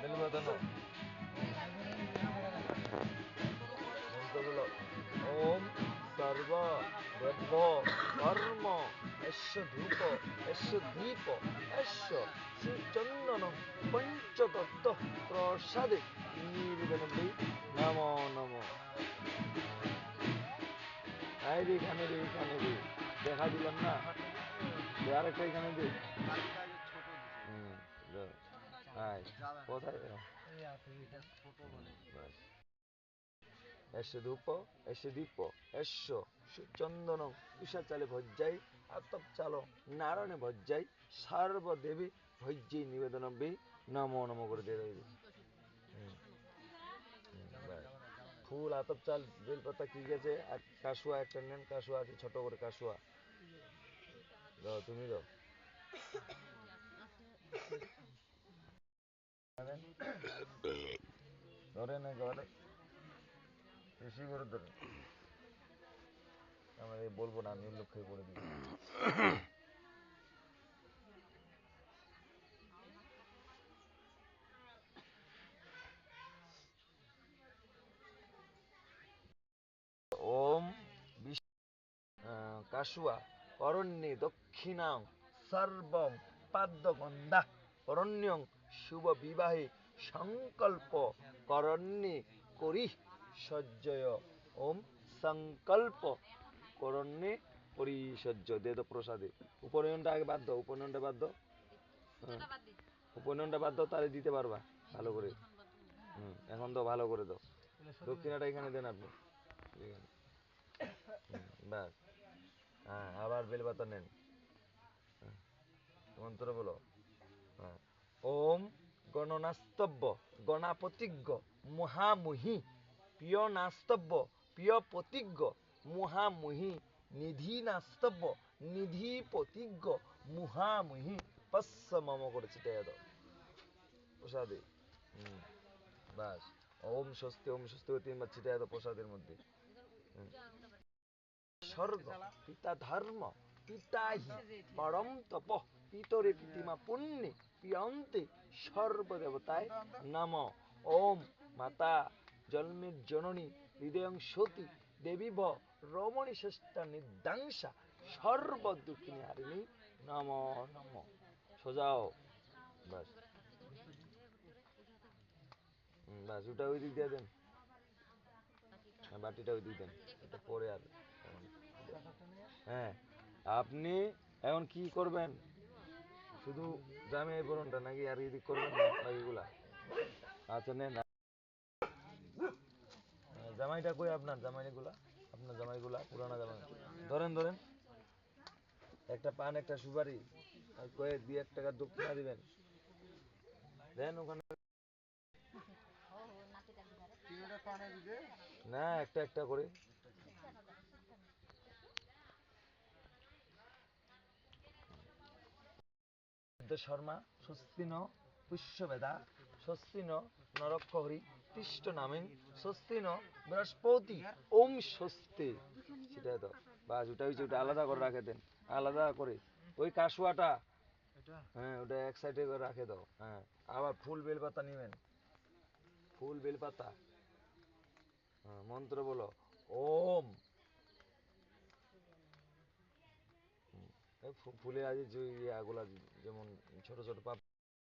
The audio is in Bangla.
বেলবাদন মন্ত্রগুলো ওম সর্ব দেব কর্ম এস্য ধূপ এস্য দীপ এস্য সুচন্দন পঞ্চতত্ত্ব প্রসাদে নির্বেদনবি নম নম এই রে এখানে রে এখানে রে দেখা দিলাম না দে আরেকটা এখানে দে। আয় কোথায়? ব্যাস। এসে ধূপ এসে দীপ এস্য চন্দন উষাচালে ভজ্জাই আতপ চালো নারায়ণে ভজ্জাই সর্বদেবী ভজ্জি নিবেদন বি নমো নমো করে দিয়ে দেবে। ফুল আতপ চাল বেলপাতা কি গেছে? আর কাশুয়া একটা নেন কাশুয়া আছে ছোট করে কাশুয়া। দাও তুমি দাও। ধরে না ঘরে বেশি করে ধরে আমরা বলব না, আমি লক্ষ্য করে দিই। ওম দক্ষিণাং, সর্বম পাদ্যগন্ধা অরণ্যং শুভ বিবাহে সংকল্প করণ্যে করি সজ্জয়। ওম সংকল্প করণ্যে পরিসজ্জ দে তো প্রসাদে। উপনয়নটা আগে বাদ দাও উপনয়নটা বাদ হ্যাঁ। উপনয়নটা বাদ দাও তাহলে দিতে পারবা ভালো করে। হুম এখন তো ভালো করে দাও। দক্ষিণাটা এখানে দেন আপনি। ব্যাস হ্যাঁ আবার বেলপাতা নেন। হ্যাঁ, মন্ত্র বলো। হ্যাঁ। ওম গণনাস্তব্য গণাপতিজ্ঞ মহামুহি প্রিয় নাস্তব্য প্রিয় প্রতিজ্ঞ মহামুহি নিধি নাস্তব্য নিধি প্রতিজ্ঞ মহামুহি। পশ্চ মম করে ছিটাইয়া দাও। প্রসাদে। ব্যাস ওম স্বস্তি ওম স্বস্তি তিনবার ছিটাইয়া দাও প্রসাদের মধ্যে। স্বর্গ পিতা ধর্ম পিতাহি পরম তপ পিতরে পিতিমা পুণ্যে। পিয়ন্তে সর্বদেবতায় নম ওম মাতা জন্মের জননী হৃদয়ং সতী দেবী ভ রমণী শ্রেষ্ঠা নির্দাংসা সর্ব দুঃখিনী হারিণী নম নম সোজাও বাস বাস ওটা ওই দিক দিয়ে দেন বাটিটা ওই দিক দেন পরে আর হ্যাঁ আপনি এখন কি করবেন শুধু জামে বরণটা নাকি আর এদিক করবেন বাকিগুলা আচ্ছা নেন। জামাইটা কই আপনার? জামাইগুলা? আপনার জামাইগুলা পুরানা জামাই। ধরেন ধরেন। একটা পান একটা সুপারি। আর কয়ে দুই এক টাকা দক্ষিণা দিবেন। দেন ওখানে। না একটা একটা করে। শর্মা, স্বস্তিন পুষ্যবেদা, স্বস্তিন নরক্ষহরি তিষ্ট নামেন, স্বস্তিন বৃহস্পতি, ওম স্বস্তি। সেটাই তো। বাস, ওটা হচ্ছে ওটা আলাদা করে রাখে দেন। আলাদা করে। ওই কাশুয়াটা হ্যাঁ ওটা এক সাইডে করে রাখে দাও। হ্যাঁ আবার ফুল বেলপাতা নেবেন। ফুল বেলপাতা। হ্যাঁ মন্ত্র বলো, ওম। এই ফু- ফুলে আছে যে ইয়াগুলা যেমন ছোট ছোট পাপ